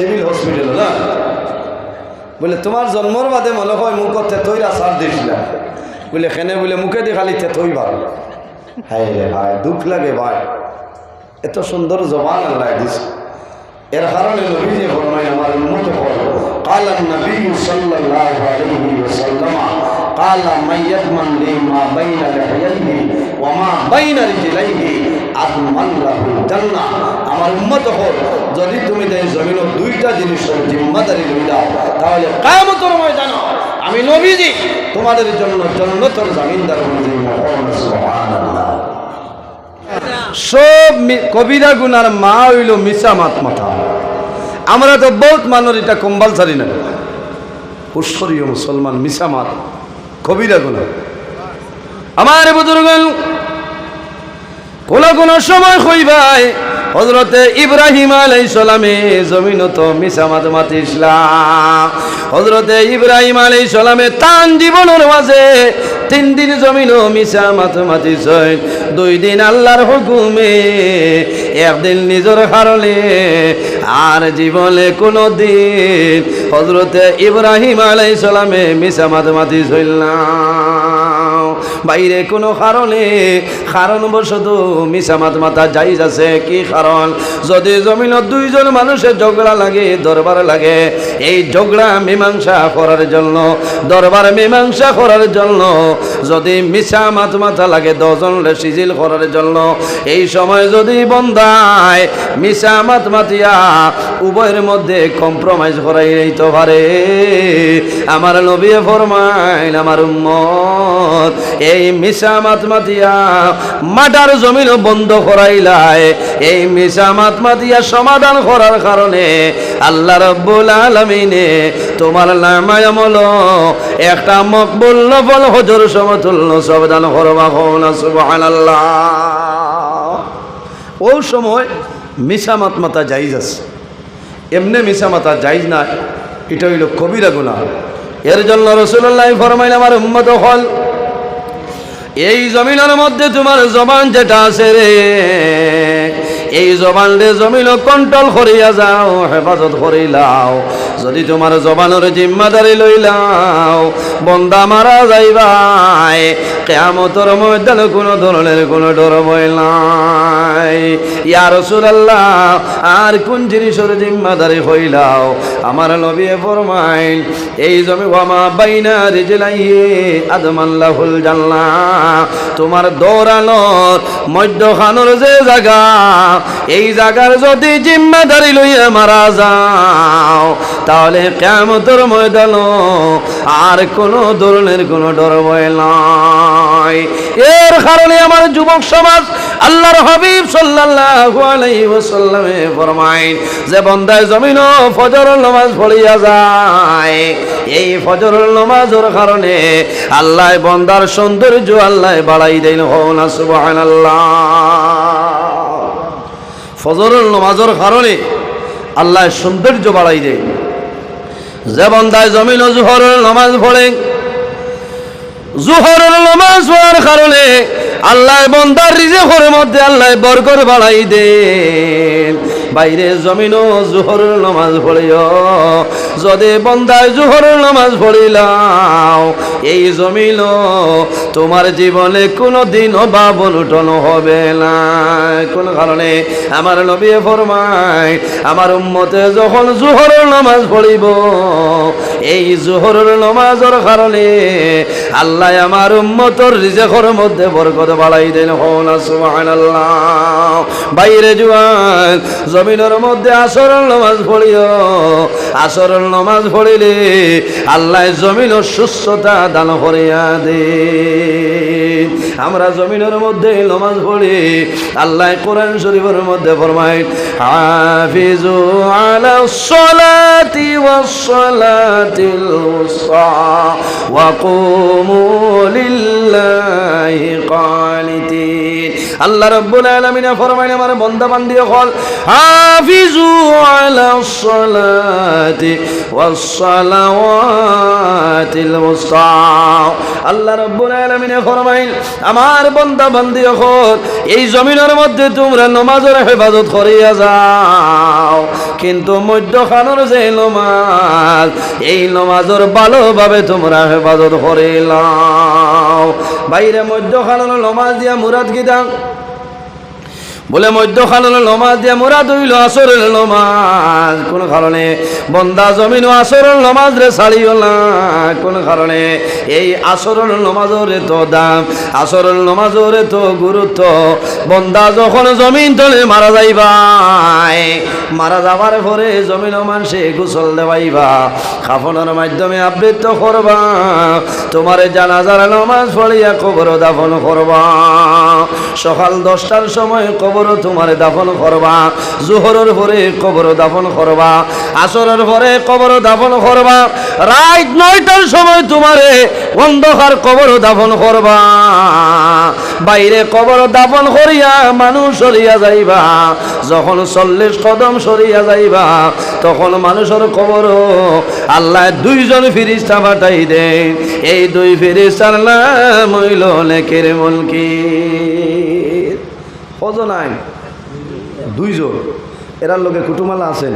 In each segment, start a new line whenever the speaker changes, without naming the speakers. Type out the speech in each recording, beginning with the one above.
Civil hospital না বলে তোমার জন্মর বাদে মনে হয় মুখ তেতইরা সার দিয়েছিলাম বলে খেনে বলে মুখে দিয়ে খালি তেতই ভাই হায় রে ভাই দুঃখ লাগে ভাই এত সুন্দর জবান আল্লাহ দিছে এর কারণে নবীজি ফরমায় আমার উম্মত হল قال النبي صلى الله عليه وسلم قال من يضمن لي ما بين لحييه وما بين رجليه আত্মান লাহুল আমার উম্মত হল, যদি তুমি দেয় জমিনের দুইটা জিনিসের জিম্মাদারি লই দাও তাহলে কায়ামতের ময়দানে আমি নবীজি তোমাদের জন্য জন্নতর জামিনদার সব কবিরা গুনার মা হইল মিশা মাত মাথা। আমরা তো বহুত মানুষ, এটা কম্পালসারি না। পুষ্করীয় মুসলমান মিশা মাত, কবিরা গুনা আমার বুজুর্গ কোন কোন সময় কইবাই হজরতে ইব্রাহিম আলাই সালামে জমিন তো মিশা মাত ইসলাম। হজরতে ইব্রাহিম আলাই সালামে তান জীবনের মাঝে তিন দিন জমিন মিশা মাত মাতি দুই দিন আল্লাহর হুকুমে একদিন নিজের কারণে আর জীবনে কোনো দিন হজরতে ইব্রাহিম আলাই সালামে মিশা মাত মাতি না বাইরে কোনো কারণে কারণ বশত মিশামাত মাথা যাই আছে। কি কারণ? যদি জমিনত দুইজন মানুষের ঝগড়া লাগে, দরবার লাগে, এই ঝগড়া মীমাংসা করার জন্য, দরবার মীমাংসা করার জন্য, যদি মিশামাত মাথা লাগে, দশজন সিজিল করার জন্য, এই সময় যদি বন্ধায় মিশামাত মাতিয়া উভয়ের মধ্যে কম্প্রোমাইজ করাই তো পারে। আমার নবী ফরমাইল আমার উম্মত এই মিশা মাতমাতিয়া মাটার জমিন বন্ধ করাইলাই। এই মিশা মাতমাতিয়া সমাধান করার কারণে আল্লাহ রব্বুল আলমিনে তোমার নামায় আমল, একটা মকবুল নফল হজর সমতুল্য সবদান করবা হন সুবহানাল্লাহ। ওই সময় মিশা মাতমাতা যাইজ আছে। এমনি মিশা মাতা যাইজ না এটা হইল কবিরা গুণা এর জন্য রসুল্লাহ ফরমাইল আমার উম্মত হল এই জমিনের মধ্যে তোমার জবান যেটা আছে রে এই জবান রে জমিন কন্ট্রোল করিয়া যাও, হেফাজত করিলাও যদি তোমার জবানের জিম্মাদারি লইলাও বন্দা মারা যাইবাই। কেয়ামতর ময়দানে কোনো ধরনের কোনো ডর ভয় নাই। ইয়া রাসূলুল্লাহ, আর কোন জিনিসের জিম্মাদারি হইলাও আমার নবী ফরমাইল, এই জমি ওয়ামা বাইনা রিজলাইহি আদমাল্লাহুল জান্নাহ। তোমার দৌড়ানোর মধ্যখানোর যে জায়গা এই জায়গার যদি জিম্মাদারি লইয়া মারা যাও, তাহলে কেমতর ময়দান আর কোনো ধরনের কোনো ডর নাই। এর কারণে আমার যুবক সমাজ আল্লাহর হাবিব সাল্লাল্লাহু আলাইহি ওয়াসাল্লামে ফরমাইন, যে বন্দায় জমিন ফজর নামাজ পড়িয়া যায়। এই ফজর নামাজের কারণে আল্লাহ বন্দার সৌন্দর্য আল্লাহ বাড়াই দেন হো না, সুবহানাল্লাহ। ফজরের নমাজর কারণে আল্লাহ সৌন্দর্য বাড়াই দেয়। যে বন্দায় জমিন জুহরের নমাজ পড়ে, জুহরের নমাজ পড়ার কারণে আল্লাহ বন্দার রিজেকের মধ্যে আল্লাহ বরকর বাড়াই দেন বাইরে জমিন জোহরের নামাজ পড়িও। যদি বন্দায় জোহরের নামাজ পড়িলাও, এই জমিন তোমার জীবনে কোনো দিন অভাব অনুটন হবে না। কোন কারণে? আমার নবী ফরমায়, আমার উম্মতে যখন জোহরের নামাজ পড়িব, এই জোহরের নামাজের কারণে আল্লাহ আমার উম্মতর রিজেকর মধ্যে বরকত বাড়াই দেন। হন সুবহানাল্লাহ। বাইরে জুয়ান জমিনের মধ্যে আসর নামাজ পড়িও। আসরের নমাজ পড়িলে আল্লাহ জমিন সুস্থতা দান করিয়া দে। আমরা জমিনের মধ্যে নমাজ পড়ি, আল্লাহ কোরআন শরীফের মধ্যে ফরমাই হাফিজু আলা সলাতি ওয়াস সলাতিল উসা ওয়া কুমু লিল্লাহি কানিতিন আল্লাহ রাব্বুল আলামিন ফরমাইন আমার বান্দা বান্দি হল, হাফিজু আলা সলাতি ওয়াসসালাওয়াতিল মুসতা আল্লাহ রাব্বুল আলামিন ফরমাইল, আমার বান্দা বান্দি হল এই জমিনের মধ্যে তোমরা নমাজের হেফাজত করিয়া যাও, কিন্তু মধ্যখানোর যে নমাজ, এই নমাজের ভালোভাবে তোমরা হেফাজত করিলাও বাইরে মধ্যখানোর নমাজ দিয়া মুরাদ গীতা বলে মধ্যখানের নমাজ দিয়ে মোরা দইল আসরের নমাজ। কোন কারণে বন্দা জমিন আসরের নমাজ রে ছাড়িও না। কোন কারণে এই আসরের নমাজরে তো দাম, আসরের নমাজরে তো গুরুত্ব। বন্দা যখন জমিন তলে মারা যাইবাই, মারা যাবার পরে জমিন মানুষে গোসল দেওয়াইবা। খাফনের মাধ্যমে আবৃত্ত করবা। তোমার জানাজার নমাজ পড়িয়া কবর দাফন করবা। সকাল দশটার সময় কবর তোমার দাফন করবা। জোহরের পরে কবর দাফন করবা। আসরের পরে কবর দাফন করবা। রাত নয়টার সময় তোমারে অন্ধকার কবর দাফন করবা। বাইরে কবর দাফন করিয়া মানুষ সরিয়া যাইবা। যখন চল্লিশ কদম সরিয়া যাইবা, তখন মানুষের কবর আল্লাহ দুইজন ফিরিস্তা পাঠাই দেন এই দুই ফিরিস্তার নাম হইল নেকের মলকি। কত নাই দুইজন এরার লোকে কুটুমালা আছেন।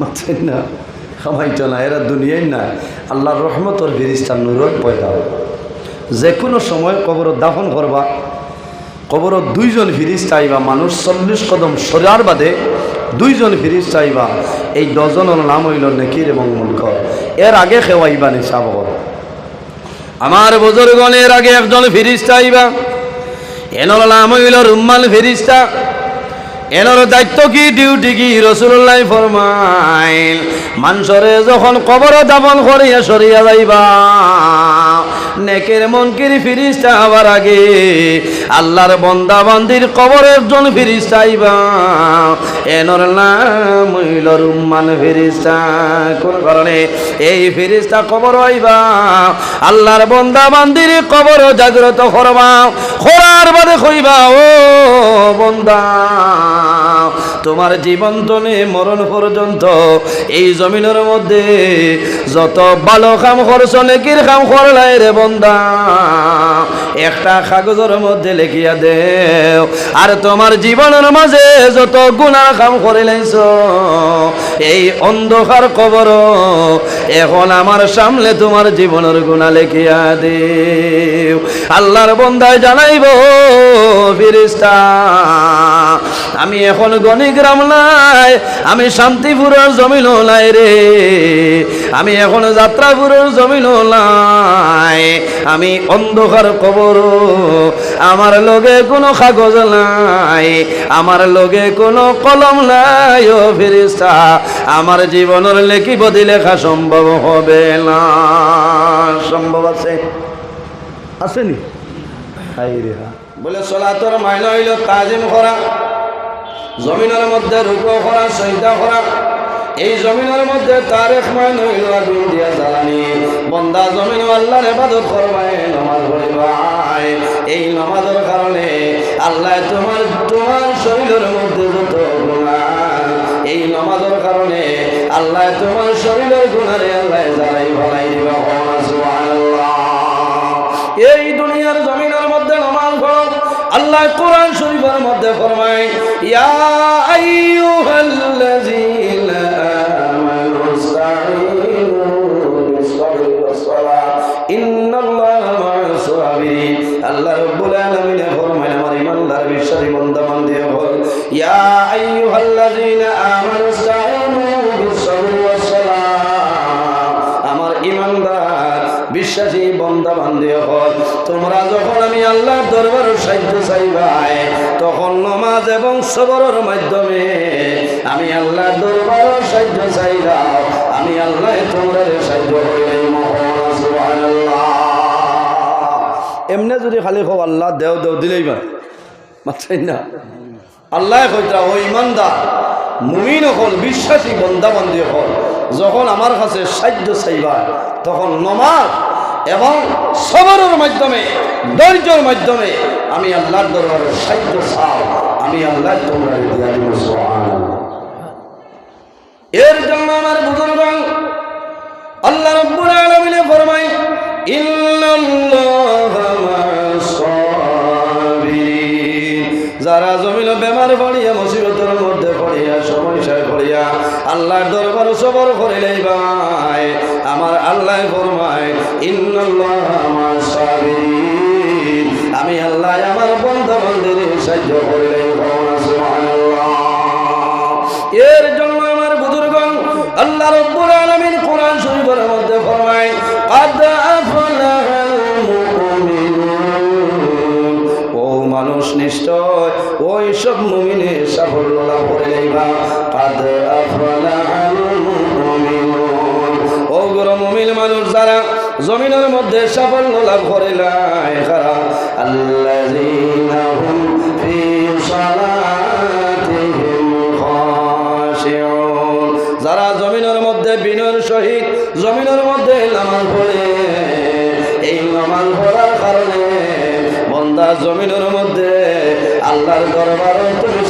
মাছেন না খামাইতো না এরা দুনিয়াই না আল্লাহর রহমতর ফিরিস্তার নুরত পয়দা যে কোনো সময় কবর দাফন করবা কবর দুইজন ফিরিস চাইবা মানুষ চল্লিশ কদম সরার বাদে দুইজন ফিরিস চাইবা এই ডজনের নাম হইল নেকির এবং মুলক এর আগে খেওয়াইবা নিশাব আমার বুজুর্গণের আগে একজন ফিরিস চাইবা এনর নাম হইল রুম্মাল ফিরিস্তা। এনর দায়িত্ব কি? ডিউটি কি? রসুল্লাহ ফরমাইল। মানুষরে যখন কবর দাপন করিয়া সরিয়া যাইবা, নেকের মনকির ফিরিস্তা হবার আগে আল্লাহর বন্দা বান্দির কবর একজন ফিরিস্তা আইবা। এনর নাম হইল রুম্মান ফিরিস্তা। কোন কারণে? এই ফিরিস্তা কবর আইবা। আল্লাহর বন্দা বান্দির কবর জাগ্রত করবা। খোরার বাদে কইবা, ও বন্দা তোমার জীবন মরণ পর্যন্ত এই জমিনের মধ্যে যত ভালো কাম করছ, নেকির কাম করলাই রে বন্দা। একটা কাগজের মধ্যে লেখিয়া দেও। আর তোমার জীবনের মাঝে যত গুণার কাম করে লাইছ, এই অন্ধকার কবর এখন আমার সামনে তোমার জীবনের গুণা লেখিয়া দেও। আল্লাহর বন্দায় জানাইব, ফিরিস্তা। আমি এখন গণিগ্রাম নাই, আমি শান্তিপুরের জমিন নাই রে। আমি এখন যাত্রাপুরের জমিন নাই, আমি অন্ধকার কবর আমার লগে কোনো কাগজ নাই, আমার লগে কোনো কলম নাই ও ফিরিস্তা আমার জীবনের লেখিব লেখা সম্ভব হবে না। সম্ভব আছে? আসেনি? বলে, সলাতর মাইনা হইল তাজিম করা। জমিনের মধ্যে রুকো করা সৈদা করা। এই জমিনের মধ্যে তারেক মান হইল আগুন দিয়া জ্বালানি। বন্দা জমিন আল্লাহর ইবাদত পড়িবাই এই নামাজের কারণে আল্লাহ তোমার তোমার শরীরের মধ্যে যত গুনাহ, এই নামাজের কারণে আল্লাহ তোমার শরীরের গুণারে আল্লাহ জ্বালাই ভালাই দিবা। এই দুনিয়ার জমিনের মধ্যে নামাজ পড়ো। আল্লাহ কোরআন শরীফের মধ্যে ফরমায়, ইয়া আইয়ুহাল্লাযীনা আমানু ইসতাঈনু বিস-সাবরি ওয়াস-সালাহ ইন্নাল্লাহা মা'আস সাবিরিন। আল্লাহ রাব্বুল বিশ্বাসী বান্দা বান্দি হল ইয়া আইয়ুহাল্লাযীনা নমাজ এবং সবরের মাধ্যমে আমি আল্লাহর দরবার সাহায্য চাই আমি আল্লাহ তোমরা সাহায্য এমনি যদি খালি হোক আল্লাহ দেও দেও দিলেই বা মাত্রাই না। আল্লাহ কইতা, ও ইমানদার, মুমিন হল, বিশ্বাসী বন্দা বন্দী হল। যখন আমার কাছে সাহায্য চাইবা, তখন নমাজ এবং সবরের মাধ্যমে, ধৈর্যের মাধ্যমে আমি আল্লাহর দরবারে সাহায্য চাও। আমি আল্লাহ তোমরা দিয়া দিব। এর জন্য আমার বুজুর্গ আল্লাহ রব্বুল আলামিনে ফরমাই যারা জমিন বেমার পড়িয়া, মুসিবতের মধ্যে পড়িয়া, সমস্যায় পড়িয়া, আল্লাহর দরবার সবর করিলেই ভাই আমার আল্লাহ ফরমায়, ইন্নাল্লাহা মা'আস সাবিরিন আমি আল্লাহ, আমার বন্ধু বন্ধের সাহায্য করলেন। এর জন্য আমার বুজুর্গন আল্লাহ রব্বুল আলামিন কোরআন শরীফের মধ্যে ফরমায় কাদা আফলাহাল মুমিনুন। ও মানুষ নিশ্চয়, ওই সব মুমিন জমিনের মধ্যে সাফল্য লাভ করে লাই যারা জমিনের মধ্যে বিনয়ের সহিত জমিনের মধ্যে এই নামাজ পড়ার কারণে বন্দা জমিনের মধ্যে আল্লাহর দরবারে তুমি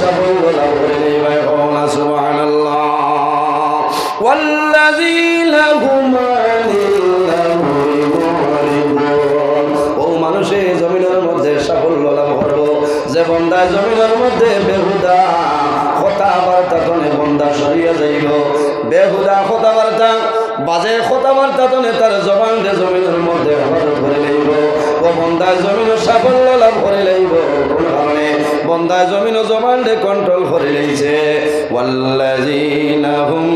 জমিন ও জবান রে কন্ট্রোল করে ওয়াল্লাযীনা হুম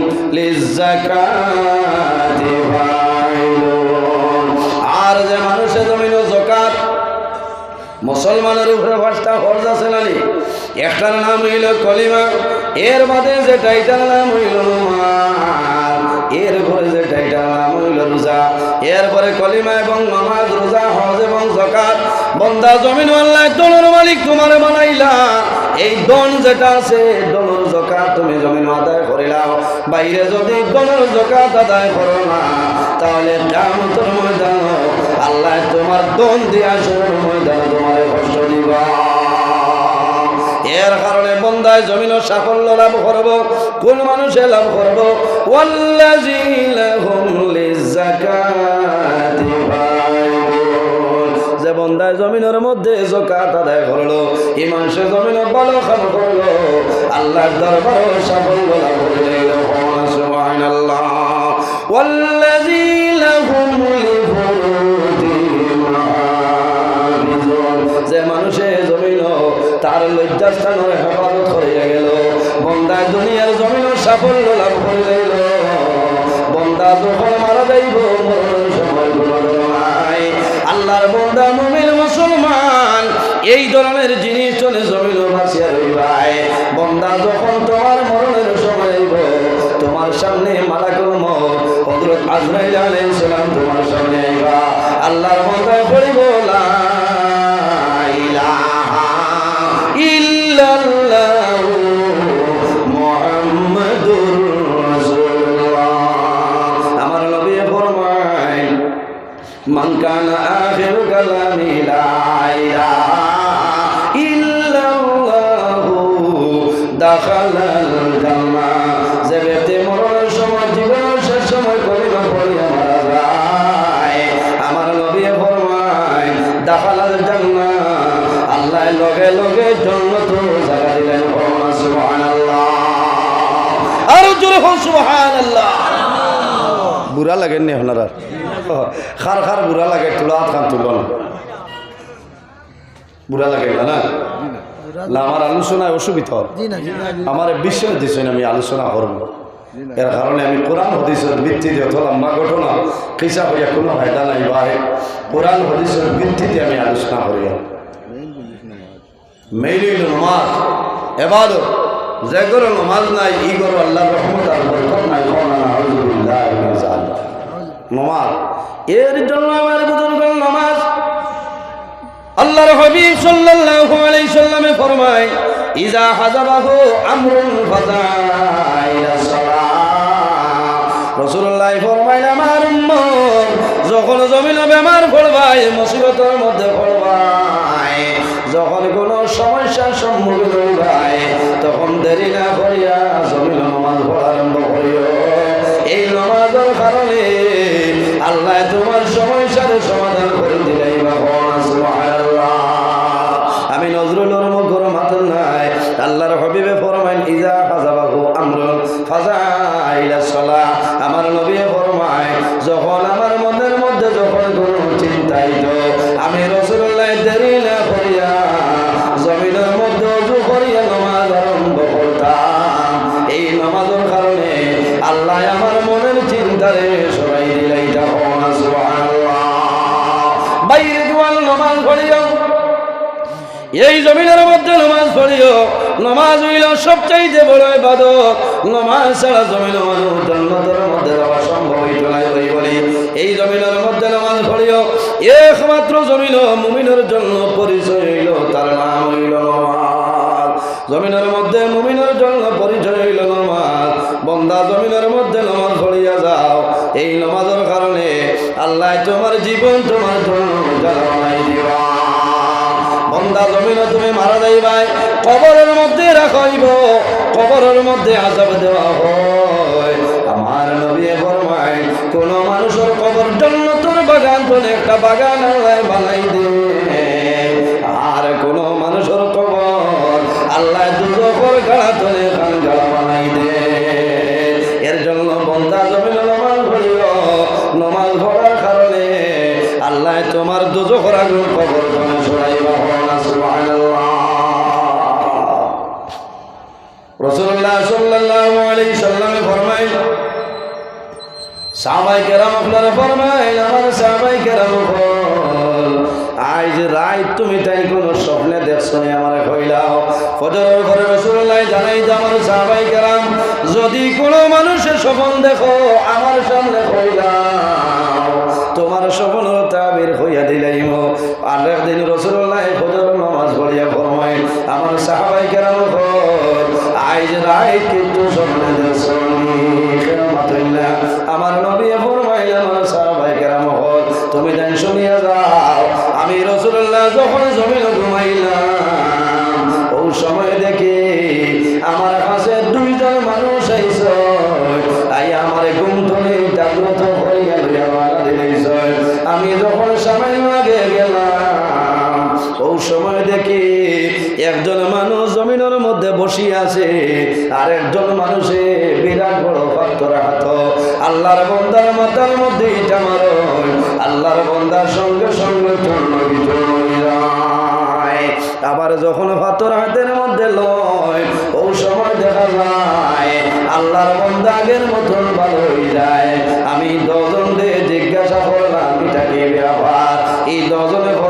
আর যে মানুষে জমিন ও যাকাত, মুসলমানের উপরে পাঁচটা ফরজ আছে নানি একটার নাম হইল কলিমা, এর বাদে যেটা এটার নাম হইল নমাজ এর পরে যেটা এটার নাম হইল রোজা এরপরে কলিমা এবং নামাজ রোজা, হজ এবং জকাত বন্দা জমিন আল্লাহ দনের মালিক তোমার বানাইলা। এই দন যেটা আছে দনের জকাত তুমি জমিন আদায় করিলাও বাইরে যদি দনের জকাত আদায় করো না, তাহলে কামতর ময়দান, আল্লাহ তোমার দন দিয়া শুরুর ময়দান তোমার কষ্ট দিবা। এর কারণে বন্দায় জমিন সাফল্য লাভ করব। কোন মানুষে লাভ করব? ওয়াল্লাযীনা হুম বন্দায় জমিনের মধ্যে জকাত আদায় করলো এই মানুষে জমিন ভালো কাম করলো আল্লাহর দরবারে সাফল্য লাভ করল সুবহানাল্লাহ والذين هم لفروجهم حافظون যে মানুষে জমিন তার লজ্জাস্থানের হেফাজত করিয়া গেল বন্দায় দুনিয়ার জমিন সাফল্য লাভ করিল বন্দা যখন মারা যাইব ধরনের জিনিস লগে লগে জান্নাত জায়গা দিলেন আর জোরে হন সুবহানাল্লাহ। বুড়া লাগেন নি আপনারা খার খার বুড়া লাগে তুলা খান তুলন। বুড়া লাগে না আমার আলোচনায় অসুবিধা। আমার বিশ্বাস দিচ্ছেন আমি আলোচনা করব। এর কারণে আমি কোরআন হদিসের ভিত্তিতে অত লম্বা ঘটনা কিসা হইয়া কোনো ফায়দা নাই ভাই। কোরআন হদিসের ভিত্তিতে আমি আলোচনা করি। মেইলিল নমাজ। এবাদত যে করো নমাজ নাই ই করো আল্লাহ রহমত নমাজ। এর জন্য আমার বুজুর্গ নমাজ। আল্লাহর হাবিব সাল্লাল্লাহু আলাইহি সাল্লামে ফরমায় ইজা হাজাবাহু আমরুন ফাজাইলা সালাহ রাসূলুল্লাহ ফরমাইল, আমার উম্মত, যখন জমিন বেমার পড়বাই মুসিবতের মধ্যে কোনো সমস্যার সম্মুখীন হইবাই তখন দেরি না করিয়া জমিন নমাজ পড়া আরম্ভ করিও। এই নমাজের কারণে আল্লাহ তোমার সমস্যার সমাধান করে দিলাই বা আমি নজরুলের নমাজ পড়িয়া এই জমিনের মধ্যে নমাজ পড়িও। নমাজ হইল সবচাইতে বড় ইবাদত। নমাজ ছাড়া জমিন মানুষ জন্মতের মধ্যে যাওয়া সম্ভব হইত নাই বলি বলি। এই জমিনের মধ্যে নমাজ পড়িও। একমাত্র জমিন মুমিনের জন্য পরিচয় হইল, তার নাম হইল নমাজ। জমিনের মধ্যে মুমিনের জন্য পরিচয় হইল নমাজ। বন্দা, জমিনের মধ্যে নমাজ পড়িয়া যাও। এই নমাজের কারণে আল্লাহ তোমার জীবন তোমার জন্য বন্দা জমিন তুমি মারা যাইবাই, কবরের মধ্যে রাখাইব কবরের মধ্যে আজাব দেওয়া হয়। আমার নবী ফরমায় কোন মানুষের কবর জন্য তোর বাগান তোর একটা বাগান বানাই দে যদি কোনো মানুষের স্বপন দেখো, আমার সামনে হইলাম তোমার স্বপ্ন তাবির হইয়া দিলাইম। আর একদিন রসুল্লাহ ফজর নামাজ পড়িয়া ফরমাই আমার সাহাবাই কেরাম আইজ রায় কিন্তু স্বপ্নে দেখছ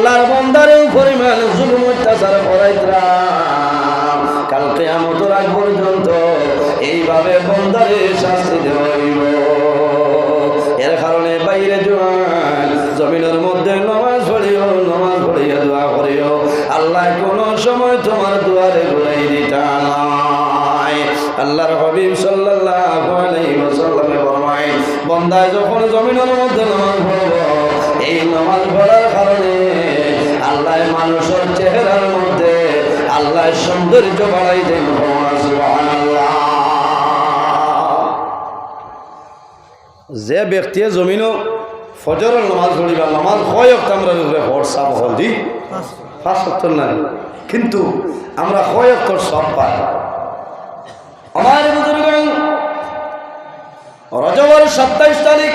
আল্লাহর বন্দারে পরিমাণ জুলুম, অত্যাচার করাইতাম। কালকে আমতর আগ পর্যন্ত এইভাবে বন্দারে শাস্তি দেওয়া এর কারণে বাইরে জোয়ান জমিনের মধ্যে নমাজ পড়িও, নমাজ পড়িয়া দোয়া করিও। আল্লাহ কোন সময় তোমার দুয়ারে ঘুরাই দিতা নয় আল্লাহর হাবিব সাল্লাল্লাহু আলাইহি ওয়াসাল্লামে ফরমায় বান্দা যখন জমিনের মধ্যে আল্লাহ সৌন্দর্য বাড়াই দেন যে ব্যক্তিয়ে জমিনও ফজরের নামাজ পড়িবা, নামাজ হয় আমরা হর সাপ হল দি, পাঁচ নাই কিন্তু আমরা হয় সব পাই। আমার রজবর সাতাইশ তারিখ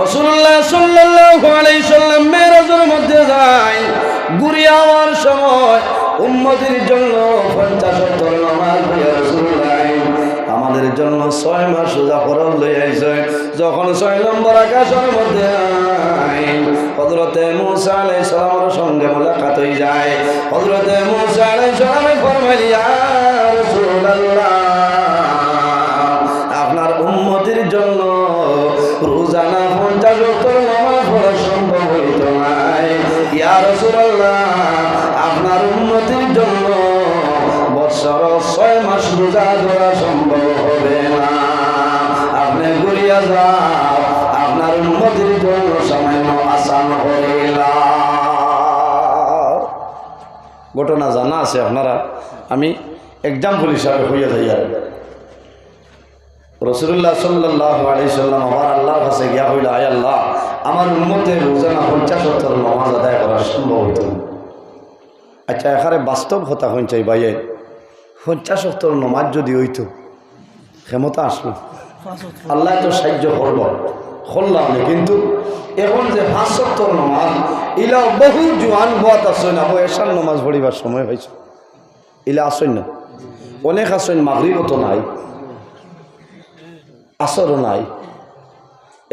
রসুল্লাহ মেরাজের মধ্যে যায়। ঘুরে আওয়ার সময় উম্মতির জন্য পঞ্চাশ নামাজ আমাদের জন্য ছয় মাস সোজা ফরজ লই আইছে যখন ছয় নম্বর আকাশের মধ্যে হজরতে মুসা আলাই সালামের সঙ্গে মোলাকাত হয়ে যায়। হজরতে মুসা আলাই সালামে ফরমাইল আপনার উন্মতির জন্য রোজানা পঞ্চাশ উত্তর নামাজ পড়া সম্ভব হইত নাই। ইয়া রাসূলুল্লাহ আপনার উন্নতির জন্য বৎসর ছয় মাস রোজা ধরা সম্ভব হবে না। আপনি ঘুরিয়া যাও আপনার উন্নতির জন্য সামান্য আসান হইলা ঘটনা জানা আছে আপনারা। আমি এক্সাম্পল হিসাবে হইয়া যাই আর। রসুল্লাহ সাল্লাহ আলি সাল্লাম আমার আল্লাহর কাছে গিয়া হইল, আয় আল্লাহ, আমার উন্মতে রোজানা পঞ্চাশ অর্থর নমাজ আদায় করা সম্ভব হইত না। আচ্ছা এখানে বাস্তব কথা হইচাই বাইয়ে পঞ্চাশ অর্থর নমাজ যদি হইতো, ক্ষমতা আসলো। আল্লাহ তো সাহায্য করব। করলাম কিন্তু এখন যে পাঁচ সত্তর নমাজ ইলা বহু জোয়ান বাত আসেন, আবু এসার নমাজ পড়িবার সময় হয়েছে। ইলা আসেন না। অনেক আসেন, মাগরিবও তো নাই। আসরও নাই।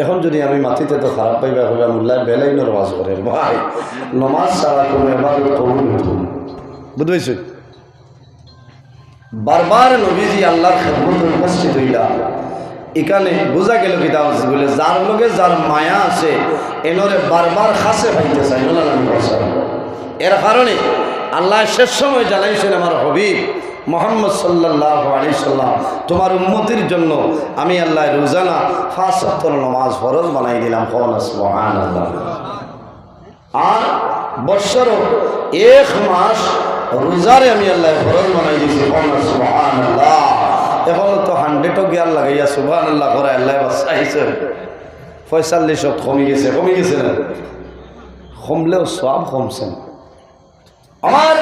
এখন যদি আমি মাটিতে তো খারাপ পাইবা হইবা মোল্লায় বেলাই নমাজ করে ভাই। নমাজ ছাড়া কোনো এবার কবুল পারছি? বারবার নবীজি আল্লাহর উপস্থিত হইলা। এখানে বোঝা গেল কিতা বলে, যার লগে যার মায়া আছে, এনরে বারবার খাসে পাইতে চাই এর কারণে আল্লাহ শেষ সময় জানাইছেন আমার হবিব। মোহাম্মদ সাল্লাহ আলি সাল্লাম, তোমার উন্মতির জন্য আমি আল্লাহ রোজানা ফাঁস সত্তর নমাজ ফরজ বানাই দিলাম। আর বৎসর এক মাস রোজারে আমি আল্লাহ ফরজ বানাই দিয়েছি এখন তো হান্ড্রেডও গিয়ার লাগাইয়া সুবহান আল্লাহ করে আল্লাহ বাসাইছে পঁয়তাল্লিশত কমে গেছে কমে গেছে না? কমলেও সব কমছে। আমার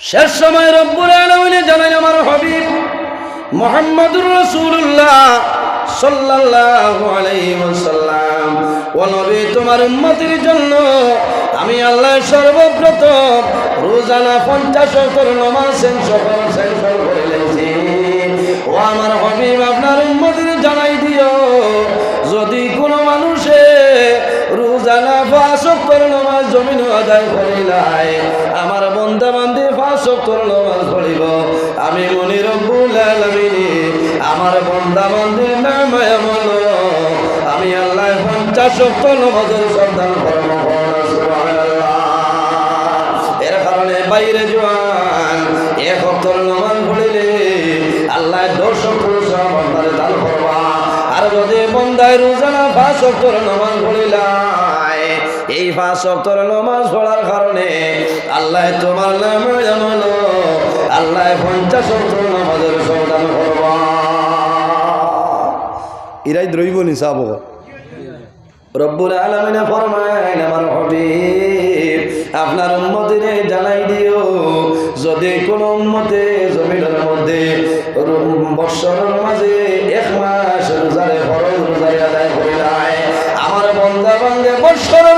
শেষ সময় রব্বুল আলমিনে জানাই আমার হবিব মোহাম্মদুর রসুল্লাহ সাল্লাল্লাহু আলাইহি ওয়াসাল্লাম জন্য আমি আল্লাহ সর্বপ্রথম রোজানা পঞ্চাশ করে নমাজ ও আমার হবিব, আপনার উম্মতির জানাই দিও, যদি কোনো মানুষে রোজানা ফাঁসক্তর নমাজ জমিন আদায় করিলাই আমার বন্ধা ফাঁসক্তর নমাজ পড়িব। আমি মনি রব্বুল আলামিনী, আমার বন্ধা বান্ধে আমল আমি আল্লাহ পঞ্চাশ সত্তর নমাজের সন্ধান করব এর কারণে বাইরে জোয়ান, এক সপ্তর নমাজ পড়িলে আল্লাহ দশ সপ্তর বন্ধারে দান করবা। আর যদি বন্ধায় রোজানা পাঁচ সপ্তর নমাজ পড়িলাই এই পাঁচ সপ্তর নমাজ পড়ার কারণে আল্লাহ তোমার নাম জানল আল্লাহ পঞ্চাশ সপ্তর নমাজের সন্ধান করবা। ইরাই দ্রৈব নিসাব। রব্বুল আলমিনে ফরমাইন, আমার হবিব, আপনার উন্মতির জানাই দিও, যদি কোন উন্মতে জমিনের মধ্যে বৎসরের মাঝে এক মাস রোজারে ফরজ রোজারে আদায় করে নাই, আমার বন্ধা বন্ধে বৎসরের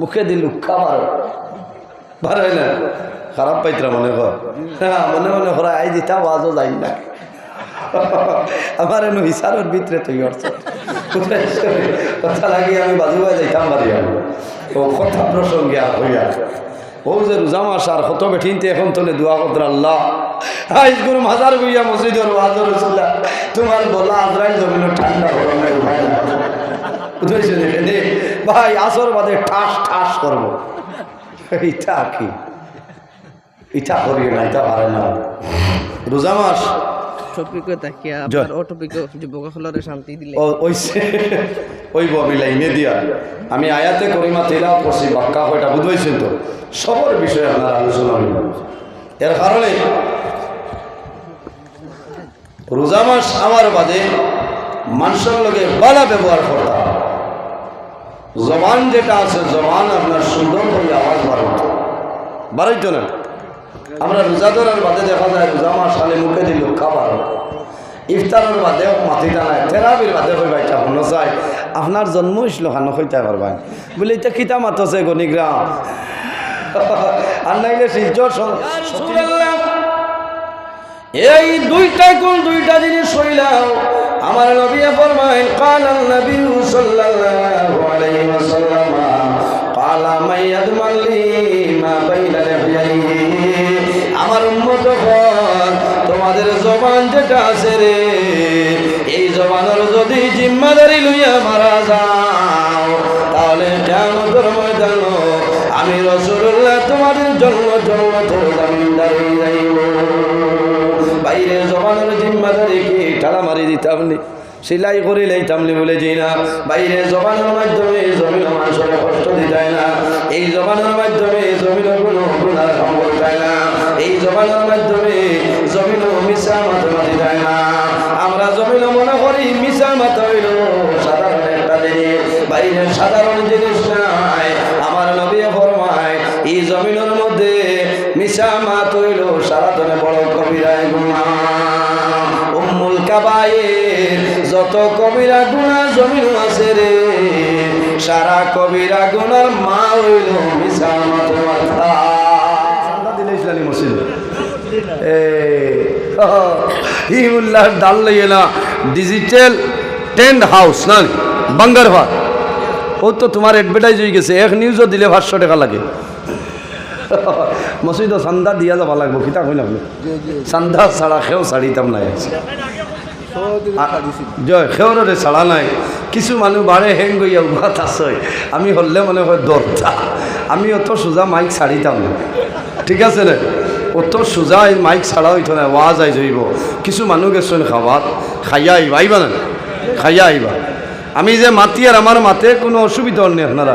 মুখে দি লুক্ষা মারো। বাড়াই না খারাপ পাইতরা মনে কর। হ্যাঁ মনে মনে করা, আই দিতা ওয়াজও যাই না। আমার এনে হিসারের ভিতরে তুই কথা লাগি আমি বাজু বাজে যাইতাম বাড়ি ও কথা প্রসঙ্গে আর হইয়া ও যে রোজা মাস আর কত বেঠিনতে এখন তোলে দোয়া কতর আল্লাহ। আইজ গুরু মাজার বইয়া মসজিদের ওয়াজর রসুল্লাহ তোমার বলা আজরাইল জমিন ঠান্ডা উঠাই না? ভাই আসর বাদে ঠাস ঠাস করব। ইটা কি? ইটা করিয়ে না ইটা পারে না। রোজা মাস। আমি আয়াতে করিমা তেলাও করছি বাক্কা হয়টা বুঝাইছেন তো। সবর বিষয়ে আপনার আলোচনা এর কারণে রোজা মাস আমার বাদে মানুষের লগে বালা ব্যবহার করতাম জবান যেটা আছে, জবান আপনার সুন্দর করে আওয়াজ বাড়াইত বাড়াইত না। আমরা রোজা ধরার বাদে দেখা যায়, রোজা মাস সালে মুখে দিল খাবার ইফতারের বাদেও মাতি টানায় থেরাপির বাদে হয়ে বাইটা মনে চাই আপনার জন্ম হয়েছিল খানো হইতে পারবেন বলে, এটা কিতা মাতছে গণিগ্রাম আর নাইলে শিলচর এই দুইটা কোন দুইটা জিনিস হইলাম আমার নবী ফরমায়েন কালাল নবী সাল্লাল্লাহু আলাইহি ওয়াসাল্লাম, কালা মাইয়াদ মাল্লি মা বাইনা লিহাইহি আমার উম্মত তোমাদের জবান যেটা আছে রে, এই জবানের যদি জিম্মাদারি লইয়া মারা যাও, তাহলে কেমন ময়দান আমি রসুল্লাহ তোমাদের জন্ম জন্ম তোর জামিনদারি যাইব। বাইরে জবানের জিম্মাদারি টালা মারি দিতাম নি সিলাই করে লাইতামলি বলে যাই না, বাইরে জবানের মাধ্যমে জমিন মানুষের কষ্ট দিতাই না, এই জবানের মাধ্যমে জমিন কোনো গুণার সম্পর্ক যায় না, এই জবানের মাধ্যমে জমিন মিশা মাথামাতি যায় না। আমরা জমিন মনে করি মিশা মাথা হইল সাধারণ একটা জিনিস, বাইরে সাধারণ জিনিস নাই। আমার নবী ফরমায়, এই জমিনের মধ্যে মিশা কাবায়ের যত কবিরা গুণা জমিন আছে রে সারা কবিরা গুণার মা হইল মিশা মাত মাথা। দিলে ইসলামী মসজিদ। হিমুল্লাহ ডাল লইয়ে না ডিজিটাল টেন্ট হাউস না বাঙ্গার ভাত। ও তো তোমার অ্যাডভার্টাইজ হয়ে গেছে এক নিউজও দিলে পাঁচশো টাকা লাগে। মসজিদ চান্দা দিয়া যাবা লাগবো কিতা কইলাম? চান্দা ছাড়া খেও ছাড়িতাম নাই। জয় খেওরে ছাড়া নাই। কিছু মানুহ বাৰে হেং গইয়া উঘাত আছে। আমি হলে মনে হয় দরজা আমি অত সোজা মাইক ছাড়িতাম ঠিক আছে না? অত সোজা মাইক ছাড়া হইতো না ওয়াজ আই যাইব কিছু মানুহ গেছেন খাবাত খাইয়া আইবা আইবা না? খাইয়া আইবা আমি যে মাতি আর আমার মাতে কোনো অসুবিধা নেই আপনারা